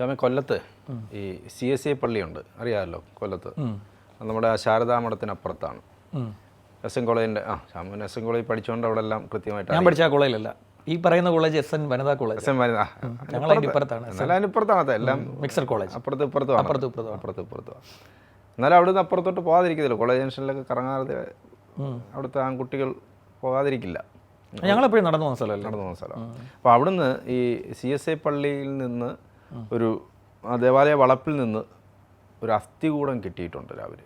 സ്വാമി കൊല്ലത്ത് ഈ C S I പള്ളിയുണ്ട്. അറിയാമല്ലോ കൊല്ലത്ത്. നമ്മുടെ ആ ശാരദാ മഠത്തിനപ്പുറത്താണ്. എസ് എൻ കോളേജിന്റെ ആ ശ്യാമൻ എസ് എൻ കോളേജ് പഠിച്ചുകൊണ്ട് അവിടെ എല്ലാം കൃത്യമായിട്ട് ഞാൻ പഠിച്ച കോളേജിലല്ല. ഈ പറയുന്ന കോളേജ് എസ് എൻ വനിതാ കോളേജ്. എസ് എൻ വനിതാണ് ഞങ്ങൾ അതിന്റെ ഇപ്പുറത്താണ്. എല്ലാം മിക്സഡ് കോളേജ്. അപ്പുറത്ത് ഇപ്പുറത്തും അപ്പുറത്ത് ഇപ്പുറത്തും അപ്പുറത്ത് ഇപ്പുറത്തും എന്നാലും അവിടുന്ന് അപ്പുറത്തോട്ട് പോകാതിരിക്കത്തില്ല. കോളേജ് ജംഗ്ഷനിലൊക്കെ കറങ്ങാതെ അവിടുത്തെ ആൺകുട്ടികൾ പോകാതിരിക്കില്ല. ഞങ്ങളെപ്പോഴും നടന്നു പോകുന്ന സ്ഥലമല്ലേ? നടന്നു പോകുന്ന സ്ഥലം അപ്പോൾ അവിടുന്ന് ഈ സി എസ് ഐ പള്ളിയിൽ നിന്ന് ഒരു ദേവാലയ വളപ്പിൽ നിന്ന് ഒരു അസ്ഥികൂടം കിട്ടിയിട്ടുണ്ട് രാവിലെ.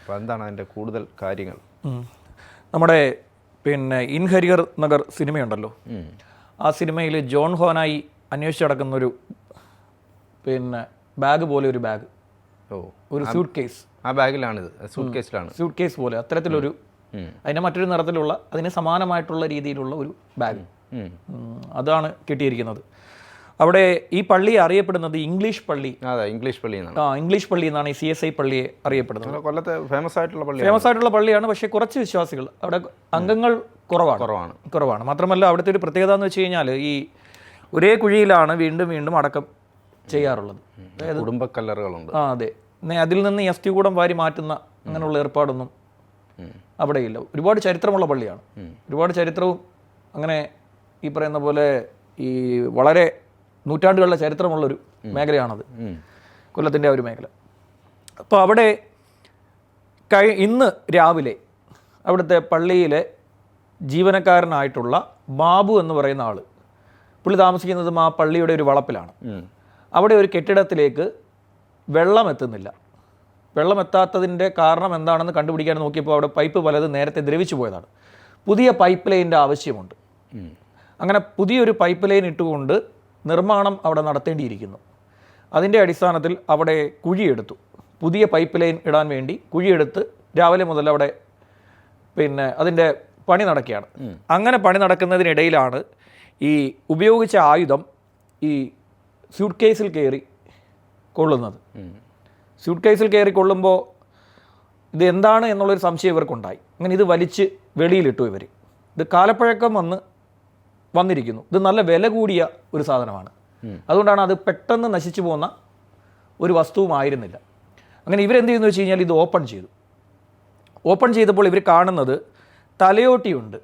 അപ്പോൾ എന്താണ് അതിന്റെ കൂടുതൽ കാര്യങ്ങൾ? നമ്മുടെ പിന്നെ ഇൻഹരിയർ നഗർ സിനിമയുണ്ടല്ലോ. ആ സിനിമയിൽ ജോൺ ഹോനായി അന്വേഷിച്ച് നടക്കുന്നൊരു പിന്നെ ബാഗ് പോലെ ഒരു ബാഗ്. ഓ. ഒരു സ്യൂട്ട് കേസ് ആ ബാഗിലാണിത്. സ്യൂട്ട് കേസിലാണ് സ്യൂട്ട് കേസ് പോലെ. അത്തരത്തിലൊരു. അതിന്റെ മറ്റൊരു നിറത്തിലുള്ള അതിന് സമാനമായിട്ടുള്ള രീതിയിലുള്ള ഒരു ബാഗ്. അതാണ് കിട്ടിയിരിക്കുന്നത്. അവിടെ ഈ പള്ളി അറിയപ്പെടുന്നത് ഇംഗ്ലീഷ് പള്ളി. അതെ ഇംഗ്ലീഷ് പള്ളി ആ ഇംഗ്ലീഷ് പള്ളി എന്നാണ് ഈ സി എസ് ഐ പള്ളിയെ അറിയപ്പെടുന്നത്. കൊല്ലത്തെ ഫേമസ് ആയിട്ടുള്ള പള്ളി ഫേമസ് ആയിട്ടുള്ള പള്ളിയാണ് പക്ഷേ കുറച്ച് വിശ്വാസികൾ അവിടെ അംഗങ്ങൾ കുറവാണ്. കുറവാണ്. കുറവാണ്. മാത്രമല്ല അവിടുത്തെ ഒരു പ്രത്യേകത എന്ന് വെച്ച് കഴിഞ്ഞാൽ ഈ ഒരേ കുഴിയിലാണ് വീണ്ടും വീണ്ടും അടക്കം ചെയ്യാറുള്ളത്. കുടുംബക്കല്ലറുകളുണ്ട്. ആ അതെ. അതിൽ നിന്ന് എസ് ടി കൂടം വാരി മാറ്റുന്ന അങ്ങനെയുള്ള ഏർപ്പാടൊന്നും അവിടെ അവിടെയില്ല. ഒരുപാട് ചരിത്രമുള്ള പള്ളിയാണ്. ഒരുപാട് ചരിത്രവും അങ്ങനെ ഈ പറയുന്ന പോലെ ഈ വളരെ നൂറ്റാണ്ടുകളുടെ ചരിത്രമുള്ളൊരു മേഖലയാണത്. കൊല്ലത്തിന്റെ ഒരു മേഖല. അപ്പോൾ അവിടെ കഴി ഇന്ന് രാവിലെ അവിടുത്തെ പള്ളിയിലെ ജീവനക്കാരനായിട്ടുള്ള ബാബു എന്ന് പറയുന്ന ആൾ പുള്ളി താമസിക്കുന്നതും ആ പള്ളിയുടെ ഒരു വളപ്പിലാണ്. അവിടെ ഒരു കെട്ടിടത്തിലേക്ക് വെള്ളം എത്തുന്നില്ല. വെള്ളം എത്താത്തതിന്റെ കാരണം എന്താണെന്ന് കണ്ടുപിടിക്കാൻ നോക്കിയപ്പോൾ അവിടെ പൈപ്പ് പലതും നേരത്തെ ദ്രവിച്ചു പോയതാണ്. പുതിയ പൈപ്പ് ലൈനിന്റെ ആവശ്യമുണ്ട്. അങ്ങനെ പുതിയൊരു പൈപ്പ് ലൈൻ ഇട്ടുകൊണ്ട് നിർമ്മാണം അവിടെ നടത്തേണ്ടിയിരിക്കുന്നു. അതിന്റെ അടിസ്ഥാനത്തിൽ അവിടെ കുഴിയെടുത്തു. പുതിയ പൈപ്പ് ലൈൻ ഇടാൻ വേണ്ടി കുഴിയെടുത്ത് രാവിലെ മുതൽ അവിടെ പിന്നെ അതിന്റെ പണി നടക്കുകയാണ്. അങ്ങനെ പണി നടക്കുന്നതിനിടയിലാണ് ഈ ഉപയോഗിച്ച ആയുധം ഈ സ്യൂട്ട് കേസിൽ കയറി കൊള്ളുന്നത്. സ്യൂട്ട് കേസിൽ കയറി കൊള്ളുമ്പോൾ ഇത് എന്താണ് എന്നുള്ളൊരു സംശയം ഇവർക്കുണ്ടായി. അങ്ങനെ ഇത് വലിച്ച് വെളിയിലിട്ടു ഇവർ ഇത് കാലപ്പഴക്കം വന്ന് വന്നിരിക്കുന്നു. ഇത് നല്ല വില കൂടിയ ഒരു സാധനമാണ്. അതുകൊണ്ടാണ് അത് പെട്ടെന്ന് നശിച്ചു പോകുന്ന ഒരു വസ്തുവുമായിരുന്നില്ല അങ്ങനെ ഇവരെന്ത് ചെയ്യുന്നു വെച്ച് കഴിഞ്ഞാൽ ഇത് ഓപ്പൺ ചെയ്തു. ഓപ്പൺ ചെയ്തപ്പോൾ ഇവർ കാണുന്നത് തലയോട്ടിയുണ്ട്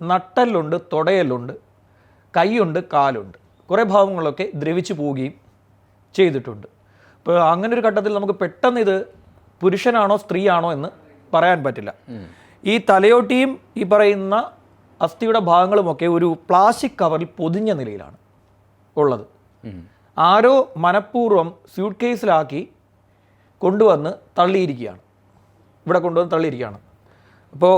നട്ടലുണ്ട് തുടയലുണ്ട് കൈയുണ്ട് കാലുണ്ട്. കുറേ ഭാവങ്ങളൊക്കെ ദ്രവിച്ചു പോവുകയും ചെയ്തിട്ടുണ്ട്. അപ്പോൾ അങ്ങനെ ഒരു ഘട്ടത്തിൽ നമുക്ക് പെട്ടെന്ന് ഇത് പുരുഷനാണോ സ്ത്രീയാണോ എന്ന് പറയാൻ പറ്റില്ല. ഈ തലയോട്ടിയും ഈ പറയുന്ന അസ്ഥിയുടെ ഭാഗങ്ങളുമൊക്കെ ഒരു പ്ലാസ്റ്റിക് കവറിൽ പൊതിഞ്ഞ നിലയിലാണ് ഉള്ളത്. ആരോ മനഃപൂർവം സ്യൂട്ട് കേസിലാക്കി കൊണ്ടുവന്ന് തള്ളിയിരിക്കുകയാണ്. ഇവിടെ കൊണ്ടുവന്ന് തള്ളിയിരിക്കുകയാണ്. അപ്പോൾ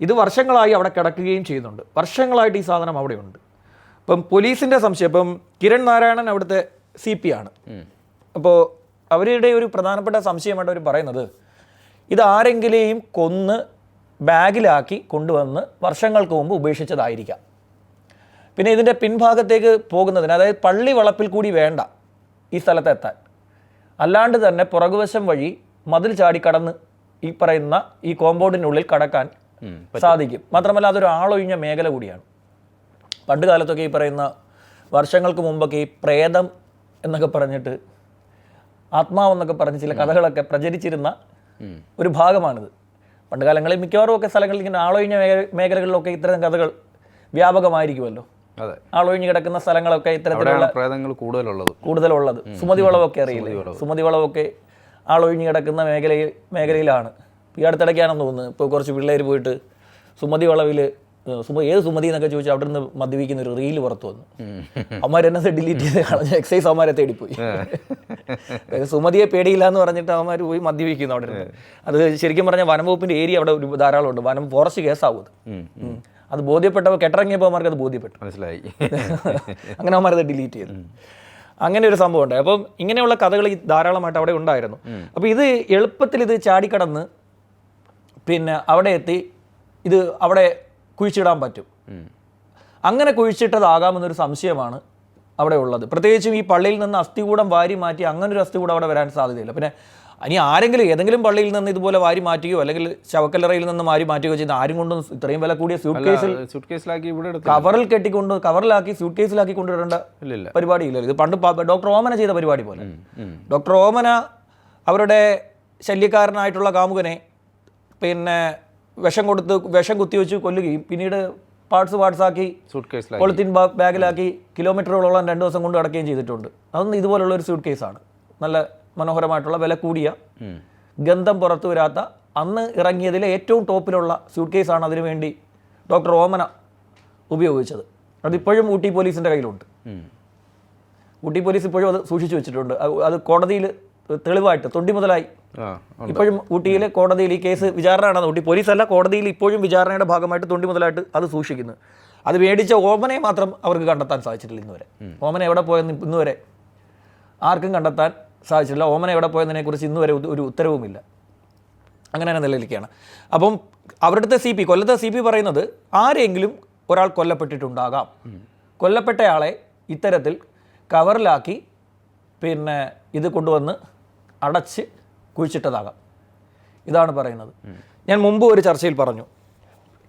ഇത് വർഷങ്ങളായി അവിടെ കിടക്കുകയും ചെയ്യുന്നുണ്ട്. വർഷങ്ങളായിട്ട് ഈ സാധനം അവിടെയുണ്ട്. ഇപ്പം പോലീസിന്റെ സംശയം. ഇപ്പം കിരൺ നാരായണൻ അവിടുത്തെ സി പി ആണ്. അപ്പോൾ അവരുടെ ഒരു പ്രധാനപ്പെട്ട സംശയമായിട്ട് അവർ പറയുന്നത് ഇത് ആരെങ്കിലെയും കൊന്ന് ബാഗിലാക്കി കൊണ്ടുവന്ന് വർഷങ്ങൾക്ക് മുമ്പ് ഉപേക്ഷിച്ചതായിരിക്കാം. പിന്നെ ഇതിന്റെ പിൻഭാഗത്തേക്ക് പോകുന്നതിന് അതായത് പള്ളി വളപ്പിൽ കൂടി വേണ്ട ഈ സ്ഥലത്ത് എത്താൻ. അല്ലാണ്ട് തന്നെ പുറകുവശം വഴി മതിൽ ചാടി കടന്ന് ഈ പറയുന്ന ഈ കോമ്പൗണ്ടിനുള്ളിൽ കടക്കാൻ സാധിക്കും. മാത്രമല്ല അതൊരു ആളൊഴിഞ്ഞ മേഖല കൂടിയാണ്. പണ്ട് കാലത്തൊക്കെ ഈ പറയുന്ന വർഷങ്ങൾക്ക് മുമ്പൊക്കെ ഈ പ്രേതം എന്നൊക്കെ പറഞ്ഞിട്ട് ആത്മാവെന്നൊക്കെ പറഞ്ഞ് ചില കഥകളൊക്കെ പ്രചരിച്ചിരുന്ന. ഒരു ഭാഗമാണിത്. പണ്ട് കാലങ്ങളിൽ മിക്കവാറും ഒക്കെ സ്ഥലങ്ങളിൽ ഇങ്ങനെ ആളൊഴിഞ്ഞ മേഖ- മേഖലകളിലൊക്കെ ഇത്തരം കഥകൾ വ്യാപകമായിരിക്കുമല്ലോ. അതെ. ആളൊഴിഞ്ഞ് കിടക്കുന്ന സ്ഥലങ്ങളൊക്കെ ഇത്തരത്തിലുള്ള പ്രേതങ്ങൾ കൂടുതലുള്ളത്. കൂടുതലുള്ളത്. സുമതി വളവൊക്കെ അറിയില്ല? സുമതി വളവൊക്കെ ആളൊഴിഞ്ഞ് കിടക്കുന്ന മേഖലയിൽ മേഖലയിലാണ്. ഈ അടുത്തിടയ്ക്കാണെന്ന് തോന്നുന്നു. ഇപ്പോൾ കുറച്ച് പിള്ളേർ പോയിട്ട് സുമതി വളവിൽ സുമ ഏത് സുമതി എന്നൊക്കെ ചോദിച്ചാൽ അവിടെ നിന്ന് മദ്യപിക്കുന്ന ഒരു റീൽ പുറത്തു വന്നു. എന്നെ ഡിലീറ്റ് ചെയ്ത് കളഞ്ഞ എക്സൈസ് അവന്മാരെ തേടിപ്പോയി. സുമതിയെ പേടിയില്ല എന്ന് പറഞ്ഞിട്ട് അവന്മാർ പോയി മദ്യപിക്കുന്നു അവിടെ നിന്ന് അത് ശരിക്കും പറഞ്ഞാൽ വനംവകുപ്പിന്റെ ഏരിയ അവിടെ ഒരു ധാരാളം ഉണ്ട്. വനം ഫോറസ്റ്റ് കേസാവും അത്. ബോധ്യപ്പെട്ടപ്പോൾ കെട്ടിറങ്ങിയപ്പോൾ അവന്മാർക്ക് അത് ബോധ്യപ്പെട്ടു. മനസ്സിലായി. അങ്ങനെ അവന്മാരത് ഡിലീറ്റ് ചെയ്തു. അങ്ങനെ ഒരു സംഭവം ഉണ്ട് അപ്പം ഇങ്ങനെയുള്ള കഥകൾ ഈ ധാരാളമായിട്ട് അവിടെ ഉണ്ടായിരുന്നു. അപ്പോൾ ഇത് എളുപ്പത്തിൽ ഇത് ചാടിക്കടന്ന് പിന്നെ അവിടെ എത്തി. ഇത് അവിടെ കുഴിച്ചിടാൻ പറ്റും. അങ്ങനെ കുഴിച്ചിട്ടതാകാമെന്നൊരു സംശയമാണ് അവിടെ ഉള്ളത്. പ്രത്യേകിച്ചും ഈ പള്ളിയിൽ നിന്ന് അസ്ഥികൂടം വാരി മാറ്റി അങ്ങനെ ഒരു അസ്ഥികൂടം അവിടെ വരാൻ സാധ്യതയില്ല. പിന്നെ ഇനി ആരെങ്കിലും ഏതെങ്കിലും പള്ളിയിൽ നിന്ന് ഇതുപോലെ വാരി മാറ്റുകയോ അല്ലെങ്കിൽ ശവക്കല്ലറയിൽ നിന്ന് വാരി മാറ്റുകയോ ചെയ്ത് ആരും കൊണ്ടും ഇത്രയും വില കൂടിയ സ്യൂട്ട് കേസിൽ സ്യൂട്ട് കേസിലാക്കി ഇവിടെ കവറിൽ കെട്ടിക്കൊണ്ട് കവറിലാക്കി സ്യൂട്ട് കേസിലാക്കി കൊണ്ടുവരേണ്ട പരിപാടി ഇല്ല. ഇത് പണ്ട് ഡോക്ടർ ഓമന ചെയ്ത പരിപാടി പോലെ. ഡോക്ടർ ഓമന അവരുടെ ശല്യക്കാരനായിട്ടുള്ള കാമുകനെ പിന്നെ വിഷം കൊടുത്ത് വിഷം കുത്തിവെച്ച് കൊല്ലുകയും പിന്നീട് പാർട്സ് പാർട്സ് ആക്കി സൂട്ട് കേസിലാക്കി പോളിത്തീൻ ബാഗിലാക്കി കിലോമീറ്ററുകളോളം രണ്ട് ദിവസം കൊണ്ട് അടക്കുകയും ചെയ്തിട്ടുണ്ട്. അതൊന്നും ഇതുപോലുള്ള ഒരു സ്യൂട്ട് കേസാണ് നല്ല മനോഹരമായിട്ടുള്ള വില കൂടിയ ഗന്ധം പുറത്തു വരാത്ത അന്ന് ഇറങ്ങിയതിലെ ഏറ്റവും ടോപ്പിലുള്ള സ്യൂട്ട് കേസാണ് അതിനുവേണ്ടി ഡോക്ടർ ഓമന ഉപയോഗിച്ചത്. അതിപ്പോഴും ഊട്ടി പോലീസിന്റെ കയ്യിലുണ്ട്. ഊട്ടി പോലീസ് ഇപ്പോഴും അത് സൂക്ഷിച്ചു വെച്ചിട്ടുണ്ട്. അത് കോടതിയിൽ തെളിവായിട്ട് തൊണ്ടി മുതലായി. ഇപ്പോഴും ഊട്ടിയിലെ കോടതിയിൽ ഈ കേസ് വിചാരണ നടന്നത് ഊട്ടി പോലീസല്ല കോടതിയിൽ ഇപ്പോഴും വിചാരണയുടെ ഭാഗമായിട്ട് തൊണ്ടി മുതലായിട്ട് അത് സൂക്ഷിക്കുന്നു. അത് മേടിച്ച ഓമനെ മാത്രം അവർക്ക് കണ്ടെത്താൻ സാധിച്ചിട്ടില്ല ഇന്നുവരെ. ഓമന എവിടെ പോയെന്ന് ഇന്നുവരെ ആർക്കും കണ്ടെത്താൻ സാധിച്ചിട്ടില്ല. ഓമന എവിടെ പോയതിനെക്കുറിച്ച് ഇന്നുവരെ ഒരു- ഒരു ഉത്തരവുമില്ല. അങ്ങനെ തന്നെ നിലനിൽക്കുകയാണ്. അപ്പം അവരുടെ സി പി കൊല്ലത്തെ സി പി പറയുന്നത് ആരെങ്കിലും ഒരാൾ കൊല്ലപ്പെട്ടിട്ടുണ്ടാകാം. കൊല്ലപ്പെട്ടയാളെ ഇത്തരത്തിൽ കവറിലാക്കി പിന്നെ ഇത് കൊണ്ടുവന്ന് അടച്ച് കുഴിച്ചിട്ടതാകാം. ഇതാണ് പറയുന്നത്. ഞാൻ മുമ്പ് ഒരു ചർച്ചയിൽ പറഞ്ഞു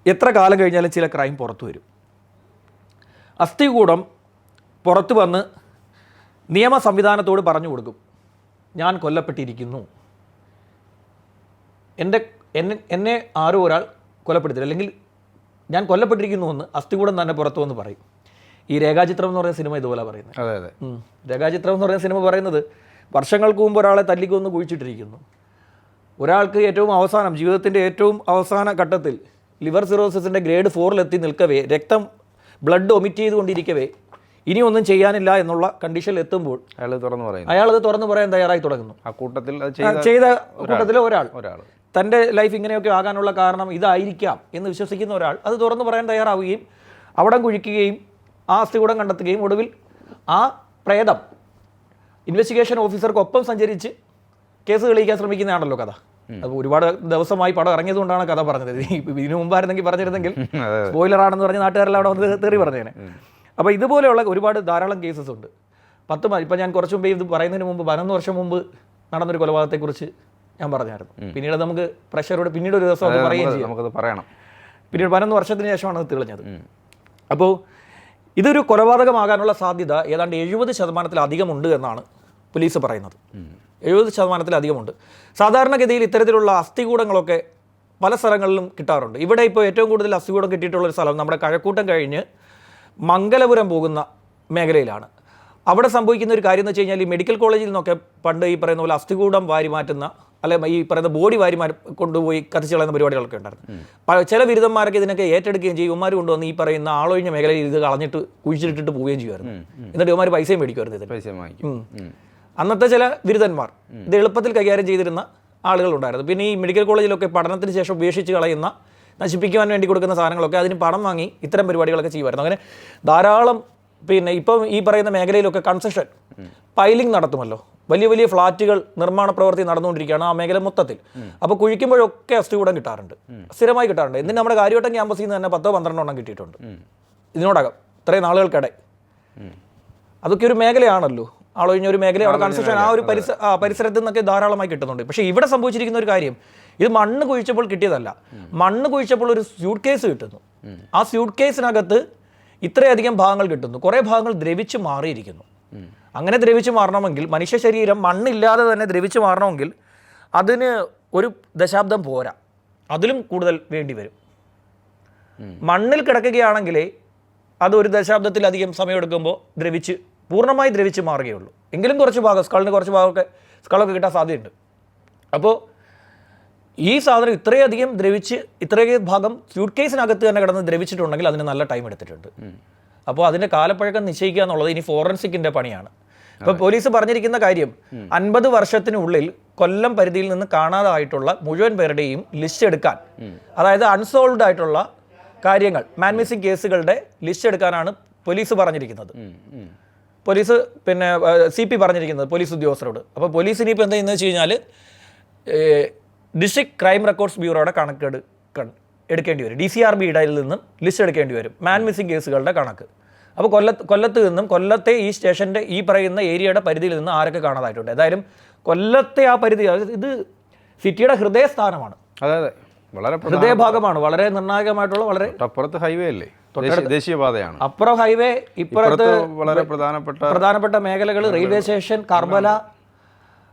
എത്ര കാലം കഴിഞ്ഞാലും ചില ക്രൈം പുറത്തു വരും. അസ്ഥികൂടം പുറത്തു വന്ന് നിയമ സംവിധാനത്തോട് പറഞ്ഞു കൊടുക്കും ഞാൻ കൊല്ലപ്പെട്ടിരിക്കുന്നു. എന്റെ എന്നെ എന്നെ ആരോ ഒരാൾ കൊലപ്പെടുത്തില്ല അല്ലെങ്കിൽ ഞാൻ കൊല്ലപ്പെട്ടിരിക്കുന്നു എന്ന് അസ്ഥികൂടം തന്നെ പുറത്തു വന്ന് പറയും. ഈ രേഖാചിത്രം എന്ന് പറയുന്ന സിനിമ ഇതുപോലെ പറയുന്നത്. അതെ അതെ. ഉം. രേഖാചിത്രം എന്ന് പറയുന്ന സിനിമ പറയുന്നത് വർഷങ്ങൾക്ക് മുമ്പ് ഒരാളെ തല്ലിക്കൊന്ന് കുഴിച്ചിട്ടിരിക്കുന്നു. ഒരാൾക്ക് ഏറ്റവും അവസാനം ജീവിതത്തിന്റെ ഏറ്റവും അവസാന ഘട്ടത്തിൽ ലിവർ സിറോസിന്റെ ഗ്രേഡ് ഫോറിലെത്തി നിൽക്കവേ രക്തം ബ്ലഡ് ഒമിറ്റ് ചെയ്തുകൊണ്ടിരിക്കവേ ഇനി ഒന്നും ചെയ്യാനില്ല എന്നുള്ള കണ്ടീഷനിൽ എത്തുമ്പോൾ അയാൾ തുറന്നു പറയുന്നു. അയാൾ അത് തുറന്നു പറയാൻ തയ്യാറായി തുടങ്ങുന്നു. ആ കൂട്ടത്തിൽ ചെയ്ത കൂട്ടത്തിലെ ഒരാൾ. ഒരാൾ. തന്റെ ലൈഫ് ഇങ്ങനെയൊക്കെ ആകാനുള്ള കാരണം ഇതായിരിക്കാം എന്ന് വിശ്വസിക്കുന്ന ഒരാൾ. അത് തുറന്നു പറയാൻ തയ്യാറാവുകയും അവിടം കുഴിക്കുകയും ആ അസ്ഥികൂടം കണ്ടെത്തുകയും ഒടുവിൽ ആ പ്രേതം ഇൻവെസ്റ്റിഗേഷൻ ഓഫീസർക്കൊപ്പം സഞ്ചരിച്ച് കേസ് തെളിയിക്കാൻ ശ്രമിക്കുന്നതാണല്ലോ കഥ. അത് ഒരുപാട് ദിവസമായി പടം ഇറങ്ങിയതുകൊണ്ടാണ് കഥ പറഞ്ഞത്. ഇതിനു മുമ്പായിരുന്നെങ്കിൽ പറഞ്ഞിരുന്നെങ്കിൽ സ്പോയിലർ ആണെന്ന് പറഞ്ഞ് നാട്ടുകാരെല്ലാം അവിടെ വന്ന് തെറി പറഞ്ഞേനെ. അപ്പോൾ ഇതുപോലെയുള്ള ഒരുപാട് ധാരാളം കേസസ് ഉണ്ട്. പത്ത് മതി ഇപ്പം ഞാൻ കുറച്ച് മുമ്പ് ഇത് പറയുന്നതിന് മുമ്പ് പതിനൊന്ന് വർഷം മുമ്പ് നടന്നൊരു കൊലപാതകത്തെക്കുറിച്ച് ഞാൻ പറഞ്ഞായിരുന്നു. പിന്നീട് നമുക്ക് പ്രഷറോട് പിന്നീട് ഒരു ദിവസം അത് പറയുകയും ചെയ്യാം. നമുക്കത് പറയണം. പിന്നീട് പതിനൊന്ന് വർഷത്തിന് ശേഷമാണ് അത് തെളിഞ്ഞത്. അപ്പോൾ ഇതൊരു കൊലപാതകമാകാനുള്ള സാധ്യത ഏതാണ്ട് എഴുപത് ശതമാനത്തിലധികമുണ്ട് എന്നാണ് പോലീസ് പറയുന്നത്. എഴുപത് ശതമാനത്തിലധികമുണ്ട് സാധാരണഗതിയിൽ ഇത്തരത്തിലുള്ള അസ്ഥികൂടങ്ങളൊക്കെ പല സ്ഥലങ്ങളിലും കിട്ടാറുണ്ട്. ഇവിടെ ഇപ്പോൾ ഏറ്റവും കൂടുതൽ അസ്ഥികൂടം കിട്ടിയിട്ടുള്ള ഒരു സ്ഥലം നമ്മുടെ കഴക്കൂട്ടം കഴിഞ്ഞ് മംഗലപുരം പോകുന്ന മേഖലയിലാണ്. അവിടെ സംഭവിക്കുന്ന ഒരു കാര്യം എന്ന് വെച്ച് കഴിഞ്ഞാൽ ഈ മെഡിക്കൽ കോളേജിൽ നിന്നൊക്കെ പണ്ട് ഈ പറയുന്ന പോലെ അസ്ഥികൂടം വാരി മാറ്റുന്ന അല്ലെ ഈ പറയുന്ന ബോഡി വാരി മാറ്റി കൊണ്ടുപോയി കത്തിച്ച് കളയുന്ന പരിപാടികളൊക്കെ ഉണ്ടായിരുന്നു. ചില ബിരുദന്മാരൊക്കെ ഇതിനൊക്കെ ഏറ്റെടുക്കുകയും ചെയ്യും. ഇവന്മാർ കൊണ്ടുവന്ന് ഈ പറയുന്ന ആളൊഴിഞ്ഞ മേഖലയിൽ ഇത് കളഞ്ഞിട്ട് കുഴിച്ചിട്ടിട്ട് പോവുകയും ചെയ്യുമായിരുന്നു. എന്നിട്ട് ഇവന്മാർ പൈസയും മേടിക്കുമായിരുന്നു ഇതിന്. അന്നത്തെ ചില ബിരുദന്മാർ ഇത് എളുപ്പത്തിൽ കൈകാര്യം ചെയ്തിരുന്ന ആളുകളുണ്ടായിരുന്നു. പിന്നെ ഈ മെഡിക്കൽ കോളേജിലൊക്കെ പഠനത്തിന് ശേഷം ഉപേക്ഷിച്ച് കളയുന്ന നശിപ്പിക്കുവാൻ വേണ്ടി കൊടുക്കുന്ന സാധനങ്ങളൊക്കെ അതിന് പണം വാങ്ങി ഇത്തരം പരിപാടികളൊക്കെ ചെയ്യുമായിരുന്നു. അങ്ങനെ ധാരാളം പിന്നെ ഇപ്പം ഈ പറയുന്ന മേഖലയിലൊക്കെ കൺസ്ട്രക്ഷൻ പൈലിംഗ് നടത്തുമല്ലോ. വലിയ വലിയ ഫ്ളാറ്റുകൾ നിർമ്മാണ പ്രവൃത്തി നടന്നുകൊണ്ടിരിക്കുകയാണ് ആ മേഖല മൊത്തത്തിൽ. അപ്പോൾ കുഴിക്കുമ്പോഴൊക്കെ അസ്ഥികൂടം കിട്ടാറുണ്ട്. സ്ഥിരമായി കിട്ടാറുണ്ട്. എന്തിന് നമ്മുടെ കാര്യവട്ടം ക്യാമ്പസിൽ നിന്ന് തന്നെ പത്തോ പന്ത്രണ്ടോ എണ്ണം കിട്ടിയിട്ടുണ്ട്. ഇതിനോടകം ഇത്രയും നാളുകൾക്കിടെ. അതൊക്കെ ഒരു മേഖലയാണല്ലോ. ആളൊഴിഞ്ഞ ഒരു മേഖല അവിടെ കൺസ്ട്രക്ഷൻ ആ ഒരു പരിസ പരിസരത്ത് നിന്നൊക്കെ ധാരാളമായി കിട്ടുന്നുണ്ട്. പക്ഷേ ഇവിടെ സംഭവിച്ചിരിക്കുന്ന ഒരു കാര്യം ഇത് മണ്ണ് കുഴിച്ചപ്പോൾ കിട്ടിയതല്ല. മണ്ണ് കുഴിച്ചപ്പോൾ ഒരു സ്യൂട്ട് കേസ് കിട്ടുന്നു. ആ സ്യൂട്ട് കേസിനകത്ത് ഇത്രയധികം ഭാഗങ്ങൾ കിട്ടുന്നു. കുറേ ഭാഗങ്ങൾ ദ്രവിച്ച് മാറിയിരിക്കുന്നു. അങ്ങനെ ദ്രവിച്ച് മാറണമെങ്കിൽ മനുഷ്യ ശരീരം മണ്ണില്ലാതെ തന്നെ ദ്രവിച്ച് മാറണമെങ്കിൽ അതിന് ഒരു ദശാബ്ദം പോരാ. അതിലും കൂടുതൽ വേണ്ടി വരും. മണ്ണിൽ കിടക്കുകയാണെങ്കിൽ അത് ഒരു ദശാബ്ദത്തിലധികം സമയമെടുക്കുമ്പോൾ ദ്രവിച്ച് പൂർണമായി ദ്രവിച്ച് മാറുകയുള്ളൂ. എങ്കിലും കുറച്ച് ഭാഗം സ്കളിന് കുറച്ച് ഭാഗമൊക്കെ സ്കളൊക്കെ കിട്ടാൻ സാധ്യതയുണ്ട്. അപ്പോൾ ഈ സാധനം ഇത്രയധികം ദ്രവിച്ച് ഇത്രയധികം ഭാഗം സ്യൂട്ട് കേസിനകത്ത് തന്നെ കിടന്ന് ദ്രവിച്ചിട്ടുണ്ടെങ്കിൽ അതിന് നല്ല ടൈം എടുത്തിട്ടുണ്ട്. അപ്പോൾ അതിന്റെ കാലപ്പഴക്കം നിശ്ചയിക്കുക എന്നുള്ളത് ഇനി ഫോറൻസിക്കിന്റെ പണിയാണ്. ഇപ്പോൾ പോലീസ് പറഞ്ഞിരിക്കുന്ന കാര്യം അൻപത് വർഷത്തിനുള്ളിൽ കൊല്ലം പരിധിയിൽ നിന്ന് കാണാതായിട്ടുള്ള മുഴുവൻ പേരുടെയും ലിസ്റ്റ് എടുക്കാൻ അതായത് അൺസോൾവ്ഡ് ആയിട്ടുള്ള കാര്യങ്ങൾ മാൻ മിസ്സിംഗ് കേസുകളുടെ ലിസ്റ്റ് എടുക്കാനാണ് പോലീസ് പറഞ്ഞിരിക്കുന്നത്. പോലീസ് പിന്നെ സി പി പറഞ്ഞിരിക്കുന്നത് പോലീസ് ഉദ്യോഗസ്ഥരോട്. അപ്പോൾ പോലീസ് ഇനിയിപ്പോൾ എന്താ ചെയ്യുന്നത് വെച്ച് കഴിഞ്ഞാൽ ഡിസ്ട്രിക്ട് ക്രൈം റെക്കോർഡ്സ് ബ്യൂറോയുടെ കണക്കെടു എടുക്കേണ്ടി വരും. ഡി സി ആർ ബിയുടെ നിന്നും ലിസ്റ്റ് എടുക്കേണ്ടി വരും. മാൻ മിസ്സിംഗ് കേസുകളുടെ കണക്ക്. അപ്പോൾ കൊല്ലത്ത് കൊല്ലത്ത് നിന്നും കൊല്ലത്തെ ഈ സ്റ്റേഷന്റെ ഈ പറയുന്ന ഏരിയയുടെ പരിധിയിൽ നിന്ന് ആരൊക്കെ കാണാതായിട്ടുണ്ട്? ഏതായാലും കൊല്ലത്തെ ആ പരിധി ഇത് സിറ്റിയുടെ ഹൃദയസ്ഥാനമാണ്. അതെ അതെ. വളരെ ഹൃദയഭാഗമാണ്. വളരെ നിർണായകമായിട്ടുള്ള വളരെ അപ്പുറത്ത് ഹൈവേ അല്ലേ? ദേശീയപാതയാണ്. അപ്പുറം ഹൈവേ ഇപ്പുറത്ത് വളരെ പ്രധാനപ്പെട്ട പ്രധാനപ്പെട്ട മേഖലകൾ റെയിൽവേ സ്റ്റേഷൻ കർബല.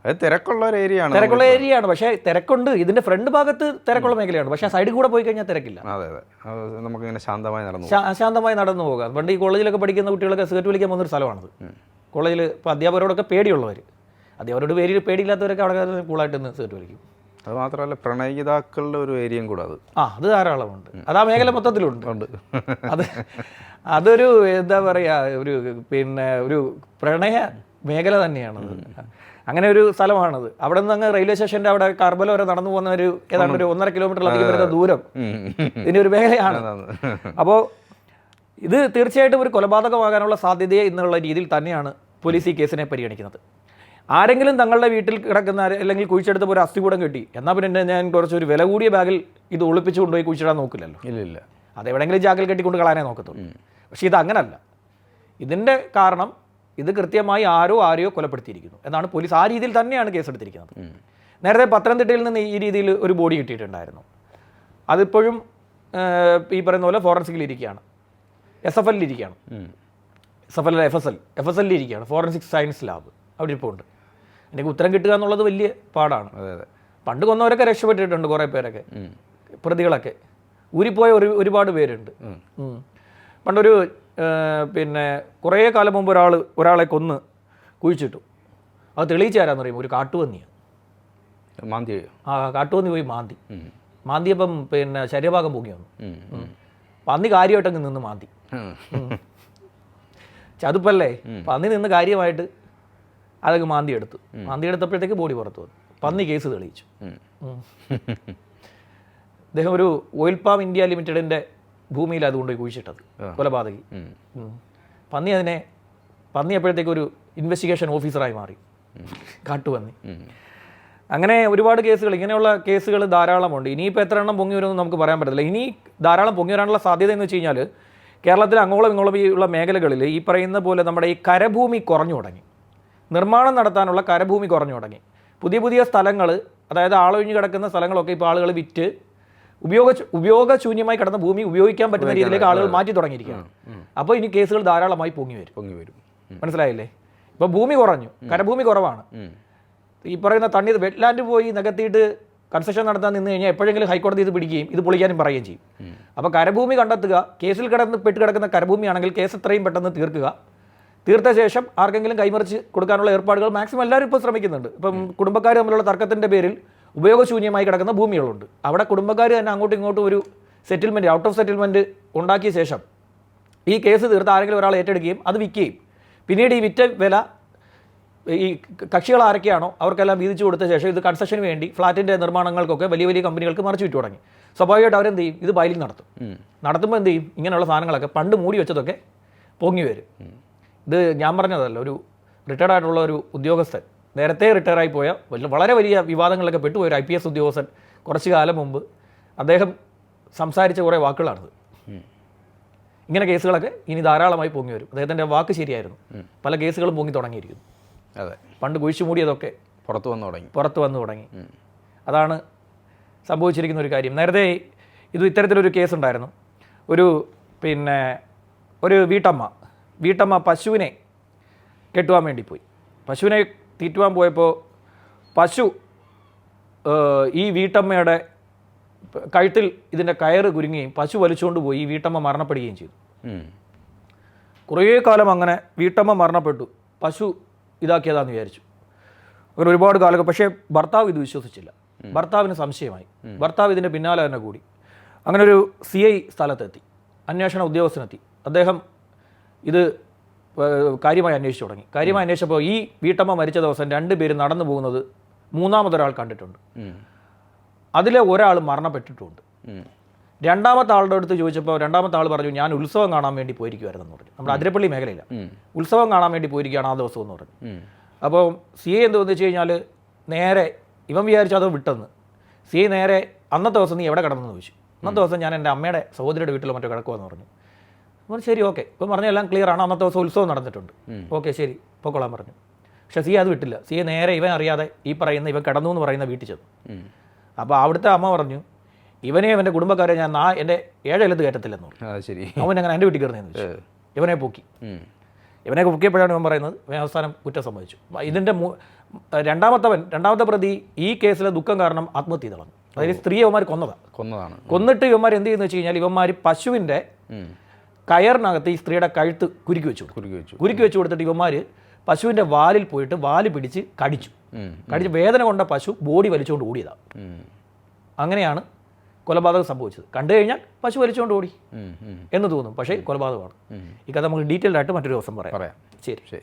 അത് തിരക്കുള്ള ഒരു ഏരിയ ആണ് തിരക്കുള്ള ഏരിയയാണ്. പക്ഷേ തിരക്കുണ്ട്. ഇതിന്റെ ഫ്രണ്ട് ഭാഗത്ത് തിരക്കുള്ള മേഖലയാണ്. പക്ഷേ സൈഡിൽ കൂടെ പോയി കഴിഞ്ഞാൽ തിരക്കില്ല. അതെ അതെ. നമുക്ക് ഇങ്ങനെ ശാന്തമായി നടന്നു ശാന്തമായി നടന്നു പോകാം. പണ്ട് ഈ കോളേജിലൊക്കെ പഠിക്കുന്ന കുട്ടികളൊക്കെ സിഗരറ്റ് വലിക്കാൻ പോകുന്നൊരു സ്ഥലമാണത്. കോളേജിൽ ഇപ്പോൾ അധ്യാപകരോടൊക്കെ പേടിയുള്ളവർ അധ്യാപകരോട് പേര് പേടിയില്ലാത്തവരൊക്കെ അവിടെ കൂളായിട്ട് നിന്ന് സിഗരറ്റ് വലിക്കും. അത് മാത്രമല്ല പ്രണയിതാക്കളുടെ ഒരു ഏരിയയും കൂടെ അത്. ആ അത് ധാരാളമുണ്ട്. അത് ആ മേഖല മൊത്തത്തിലുണ്ട്. ഉണ്ട്. അത് അതൊരു എന്താ പറയുക ഒരു പിന്നെ ഒരു പ്രണയ മേഖല തന്നെയാണത് അങ്ങനെ ഒരു സ്ഥലമാണത്. അവിടെ നിന്ന് അങ്ങ് റെയിൽവേ സ്റ്റേഷന്റെ അവിടെ കാർബല വരെ നടന്നു പോകുന്ന ഒരു ഏതാണ്ട് ഒരു ഒന്നര കിലോമീറ്ററിലധികം വരുന്ന ദൂരം. ഇതിന്റെ ഒരു മേഖലയാണ്. അപ്പോൾ ഇത് തീർച്ചയായിട്ടും ഒരു കൊലപാതകമാകാനുള്ള സാധ്യതയെ എന്നുള്ള രീതിയിൽ തന്നെയാണ് പോലീസ് ഈ കേസിനെ പരിഗണിക്കുന്നത്. ആരെങ്കിലും തങ്ങളുടെ വീട്ടിൽ കിടക്കുന്ന അല്ലെങ്കിൽ കുഴിച്ചെടുത്തപ്പോൾ ഒരു അസ്ഥികൂടം കിട്ടി. എന്നാൽ പിന്നെ ഞാൻ കുറച്ചൊരു വില കൂടിയ ബാഗിൽ ഇത് ഒളിപ്പിച്ച് കൊണ്ടുപോയി കുഴിച്ചിടാൻ നോക്കില്ലല്ലോ. ഇല്ല ഇല്ല. അതെവിടെയെങ്കിലും ജാക്കിൽ കെട്ടിക്കൊണ്ട് കളയാനേ നോക്കത്തുള്ളൂ. പക്ഷേ ഇത് അങ്ങനല്ല. ഇതിന്റെ കാരണം ഇത് കൃത്യമായി ആരോ ആരെയോ കൊലപ്പെടുത്തിയിരിക്കുന്നു എന്നാണ് പോലീസ് ആ രീതിയിൽ തന്നെയാണ് കേസെടുത്തിരിക്കുന്നത്. നേരത്തെ പത്തനംതിട്ടയിൽ നിന്ന് ഈ രീതിയിൽ ഒരു ബോഡി കിട്ടിയിട്ടുണ്ടായിരുന്നു. അതിപ്പോഴും ഈ പറയുന്ന പോലെ ഫോറൻസിക്കിൽ ഇരിക്കുകയാണ്. എസ് എഫ് എല്ലിൽ ഇരിക്കുകയാണ്. S F L F S L F S എല്ലിൽ ഇരിക്കുകയാണ്. Forensic science lab. അവിടെ ഇപ്പോൾ ഉണ്ട് എനിക്ക് ഉത്തരം കിട്ടുക എന്നുള്ളത് വലിയ പാടാണ്. അതെ അതെ. പണ്ട് കൊന്നവരൊക്കെ രക്ഷപ്പെട്ടിട്ടുണ്ട് കുറേ പേരൊക്കെ. പ്രതികളൊക്കെ. ഊരിപ്പോയ ഒരു ഒരുപാട് പേരുണ്ട്. പണ്ടൊരു പിന്നെ കുറേ കാലം മുമ്പ് ഒരാൾ ഒരാളെ കൊന്ന് കുഴിച്ചിട്ടു. അത് തെളിയിച്ചാരാന്ന് പറയുമ്പോൾ ഒരു കാട്ടുപന്നിയാണ് മാന്തി ആ കാട്ടുപന്നി പോയി മാന്തി. മാന്തിയപ്പം പിന്നെ ശരീരഭാഗം പൊങ്ങി വന്നു. പന്നി കാര്യമായിട്ടങ്ങ് നിന്ന് മാന്തി. ചതുപ്പല്ലേ? പന്നി നിന്ന് കാര്യമായിട്ട് അതങ്ങ് മാന്തി എടുത്തു. മാന്തി എടുത്തപ്പോഴത്തേക്ക് ബോഡി പുറത്തു വന്നു. പന്നി കേസ് തെളിയിച്ചു. അദ്ദേഹം ഒരു ഓയിൽ പാം ഇന്ത്യ ലിമിറ്റഡിന്റെ ഭൂമിയിൽ അതുകൊണ്ട് കുഴിച്ചിട്ടത്. കൊലപാതകി. പന്നി അതിനെ പന്നി അപ്പോഴത്തേക്ക് ഒരു ഇൻവെസ്റ്റിഗേഷൻ ഓഫീസറായി മാറി. കാട്ടുപന്നി. അങ്ങനെ ഒരുപാട് കേസുകൾ ഇങ്ങനെയുള്ള കേസുകൾ ധാരാളമുണ്ട്. ഇനിയിപ്പോൾ എത്ര എണ്ണം പൊങ്ങി വരുമെന്ന് നമുക്ക് പറയാൻ പറ്റത്തില്ല. ഇനി ധാരാളം പൊങ്ങി വരാനുള്ള സാധ്യത എന്ന് വെച്ച് കഴിഞ്ഞാൽ കേരളത്തിൽ അങ്ങോളം ഇങ്ങോളം ഈ ഉള്ള മേഖലകളിൽ ഈ പറയുന്ന പോലെ നമ്മുടെ ഈ കരഭൂമി കുറഞ്ഞു തുടങ്ങി. നിർമ്മാണം നടത്താനുള്ള കരഭൂമി കുറഞ്ഞു തുടങ്ങി. പുതിയ പുതിയ സ്ഥലങ്ങൾ അതായത് ആളൊഴിഞ്ഞ് കിടക്കുന്ന സ്ഥലങ്ങളൊക്കെ ഇപ്പോൾ ആളുകൾ വിറ്റ് ഉപയോഗ ഉപയോഗശൂന്യമായി കിടന്ന ഭൂമി ഉപയോഗിക്കാൻ പറ്റുന്ന രീതിയിലേക്ക് ആളുകൾ മാറ്റി തുടങ്ങിയിരിക്കുകയാണ്. അപ്പോൾ ഇനി കേസുകൾ ധാരാളമായി പൊങ്ങി വരും. പൊങ്ങി വരും. മനസ്സിലായില്ലേ? ഇപ്പോൾ ഭൂമി കുറഞ്ഞു. കരഭൂമി കുറവാണ്. ഈ പറയുന്ന തണ്ണി വെറ്റ്ലാൻഡ് പോയി നികത്തിയിട്ട് കൺസ്ട്രക്ഷൻ നടത്താൻ നിന്ന് കഴിഞ്ഞാൽ എപ്പോഴെങ്കിലും ഹൈക്കോടതി ഇത് പിടിക്കുകയും ഇത് പൊളിക്കാനും പറയുകയും ചെയ്യും. അപ്പോൾ കരഭൂമി കണ്ടെത്തുക കേസിൽ കിടന്ന് പെട്ട് കിടക്കുന്ന കരഭൂമിയാണെങ്കിൽ കേസ് എത്രയും പെട്ടെന്ന് തീർക്കുക. തീർത്ത ശേഷം ആർക്കെങ്കിലും കൈമറിച്ച് കൊടുക്കാനുള്ള ഏർപ്പാടുകൾ മാക്സിമം എല്ലാവരും ഇപ്പോൾ ശ്രമിക്കുന്നുണ്ട്. ഇപ്പം കുടുംബക്കാർ തമ്മിലുള്ള തർക്കത്തിന്റെ പേരിൽ ഉപയോഗശൂന്യമായി കിടക്കുന്ന ഭൂമികളുണ്ട്. അവിടെ കുടുംബക്കാർ തന്നെ അങ്ങോട്ടും ഇങ്ങോട്ടും ഒരു സെറ്റിൽമെന്റ് ഔട്ട് ഓഫ് സെറ്റിൽമെന്റ് ഉണ്ടാക്കിയ ശേഷം ഈ കേസ് തീർത്ത് ആരെങ്കിലും ഒരാൾ ഏറ്റെടുക്കുകയും അത് വിൽക്കുകയും. പിന്നീട് ഈ വിറ്റ വില ഈ കക്ഷികൾ ആരൊക്കെയാണോ അവർക്കെല്ലാം വീതിച്ചു കൊടുത്ത ശേഷം ഇത് കൺസ്ട്രക്ഷന് വേണ്ടി ഫ്ലാറ്റിന്റെ നിർമ്മാണങ്ങൾക്കൊക്കെ വലിയ വലിയ കമ്പനികൾക്ക് മറിച്ച് വിറ്റു തുടങ്ങി. സ്വാഭാവികമായിട്ട് അവരെന്ത് ചെയ്യും? ഇത് ബൈലിംഗ് നടത്തും. നടത്തുമ്പോൾ എന്ത് ചെയ്യും? ഇങ്ങനെയുള്ള സാധനങ്ങളൊക്കെ പണ്ട് മൂടി വെച്ചതൊക്കെ പൊങ്ങി വരും. ഇത് ഞാൻ പറഞ്ഞതല്ല ഒരു റിട്ടയർഡ് ആയിട്ടുള്ള ഒരു ഉദ്യോഗസ്ഥൻ. നേരത്തെ റിട്ടയർ ആയി പോയ വളരെ വലിയ വിവാദങ്ങളിലൊക്കെ പെട്ടുപോയ ഒരു ഐ പി എസ് ഉദ്യോഗസ്ഥൻ കുറച്ച് കാലം മുമ്പ് അദ്ദേഹം സംസാരിച്ച കുറേ വാക്കുകളാണിത് ഇങ്ങനെ കേസുകളൊക്കെ ഇനി ധാരാളമായി പൊങ്ങി വരും. അദ്ദേഹത്തിന്റെ വാക്ക് ശരിയായിരുന്നു. പല കേസുകളും പൊങ്ങി തുടങ്ങിയിരിക്കുന്നു. അതെ. പണ്ട് കുഴിച്ചു മൂടിയതൊക്കെ പുറത്തു വന്നു തുടങ്ങി. പുറത്തു വന്നു തുടങ്ങി. അതാണ് സംഭവിച്ചിരിക്കുന്ന ഒരു കാര്യം. നേരത്തെ ഇത് ഇത്തരത്തിലൊരു കേസ് ഉണ്ടായിരുന്നു ഒരു പിന്നെ ഒരു വീട്ടമ്മ. വീട്ടമ്മ പശുവിനെ കെട്ടുവാൻ വേണ്ടി പോയി. പശുവിനെ തീറ്റുവാൻ പോയപ്പോൾ പശു ഈ വീട്ടമ്മയുടെ കഴുത്തിൽ ഇതിന്റെ കയറ് കുരുങ്ങുകയും പശു വലിച്ചുകൊണ്ട് പോയി ഈ വീട്ടമ്മ മരണപ്പെടുകയും ചെയ്തു. കുറേ കാലം അങ്ങനെ വീട്ടമ്മ മരണപ്പെട്ടു. പശു ഇതാക്കിയതാന്ന് വിചാരിച്ചു. അങ്ങനെ ഒരുപാട് കാലം പക്ഷേ ഭർത്താവ് ഇത് വിശ്വസിച്ചില്ല. ഭർത്താവിന് സംശയമായി. ഭർത്താവ് ഇതിന്റെ പിന്നാലെ തന്നെ കൂടി. അങ്ങനെ ഒരു സി ഐ സ്ഥലത്തെത്തി. അന്വേഷണ ഉദ്യോഗസ്ഥനെത്തി. അദ്ദേഹം ഇത് കാര്യമായി അന്വേഷിച്ചു തുടങ്ങി. കാര്യമായി അന്വേഷിച്ചപ്പോൾ ഈ വീട്ടമ്മ മരിച്ച ദിവസം രണ്ട് പേര് നടന്നു പോകുന്നത് മൂന്നാമതൊരാൾ കണ്ടിട്ടുണ്ട്. അതിലെ ഒരാൾ മരണപ്പെട്ടിട്ടുണ്ട്. രണ്ടാമത്തെ ആളുടെ അടുത്ത് ചോദിച്ചപ്പോൾ രണ്ടാമത്തെ ആൾ പറഞ്ഞു ഞാൻ ഉത്സവം കാണാൻ വേണ്ടി പോയിരിക്കുമായിരുന്നു പറഞ്ഞു. നമ്മുടെ അതിരപ്പള്ളി മേഖലയില്ല ഉത്സവം കാണാൻ വേണ്ടി പോയിരിക്കുകയാണ് ആ ദിവസം എന്ന് പറഞ്ഞു. അപ്പോൾ സി എ എന്ത് വെച്ച് കഴിഞ്ഞാൽ നേരെ ഇവൻ വിചാരിച്ചു അത് വിട്ടെന്ന്. സി എ നേരെ അന്നത്തെ ദിവസം നീ എവിടെ കിടന്നെന്ന് ചോദിച്ചു. അന്നത്തെ ദിവസം ഞാൻ എന്റെ അമ്മയുടെ സഹോദരിയുടെ വീട്ടിൽ മറ്റോ കിടക്കുമെന്ന് പറഞ്ഞു. അപ്പോൾ ശരി ഓക്കെ. ഇപ്പം പറഞ്ഞ എല്ലാം ക്ലിയർ ആണ്. അന്നത്തെ ദിവസം ഉത്സവം നടന്നിട്ടുണ്ട്. ഓക്കെ ശരി. പൊക്കോളാൻ പറഞ്ഞു. പക്ഷേ സി അത് വിട്ടില്ല. സി നേരെ ഇവൻ അറിയാതെ ഈ പറയുന്ന ഇവൻ കിടന്നു എന്ന് പറയുന്ന വീട്ടിൽ ചെന്നു. അപ്പോൾ അവിടുത്തെ അമ്മ പറഞ്ഞു ഇവനെ അവന്റെ കുടുംബക്കാരെ ഞാൻ നാ എന്റെ ഏഴെഴുത്ത് കയറ്റത്തില്ലെന്ന് പറഞ്ഞു. ശരി. അവൻ അങ്ങനെ എന്റെ വീട്ടിൽ കയറുന്നതെന്ന് ഇവനെ പൊക്കി. ഇവനെ പൊക്കിയപ്പോഴാണ് ഇവൻ പറയുന്നത് ഇവൻ അവസാനം കുറ്റം സംഭവിച്ചു ഇതിന്റെ രണ്ടാമത്തവൻ രണ്ടാമത്തെ പ്രതി ഈ കേസിലെ ദുഃഖം കാരണം ആത്മഹത്യ ചെയ്തു അതായത് സ്ത്രീ ഇവന്മാർ കൊന്നതാണ് കൊന്നതാണ്. കൊന്നിട്ട് ഇവന്മാർ എന്ത് ചെയ്യുന്നു വെച്ച് കഴിഞ്ഞാൽ ഇവന്മാർ പശുവിന്റെ. കയറിനകത്ത് ഈ സ്ത്രീയുടെ കഴുത്ത് കുരുക്കി വെച്ചു കുരുക്കി വെച്ചു. കുരുക്കി വെച്ചു കൊടുത്തിട്ട് ഇവന്മാർ പശുവിന്റെ വാലിൽ പോയിട്ട് വാൽ പിടിച്ച് കടിച്ചു. കടിച്ച് വേദന കൊണ്ട പശു ബോഡി വലിച്ചുകൊണ്ട് ഓടിയതാണ് അങ്ങനെയാണ് കൊലപാതകം സംഭവിച്ചത്. കണ്ടു കഴിഞ്ഞാൽ പശു വലിച്ചുകൊണ്ട് ഓടി. എന്ന് തോന്നും. പക്ഷേ കൊലപാതകമാണ്. ഈ കഥ നമുക്ക് ഡീറ്റെയിൽഡ് ആയിട്ട് മറ്റൊരു ദിവസം പറയാം. പറയാം. ശരി. ശരി.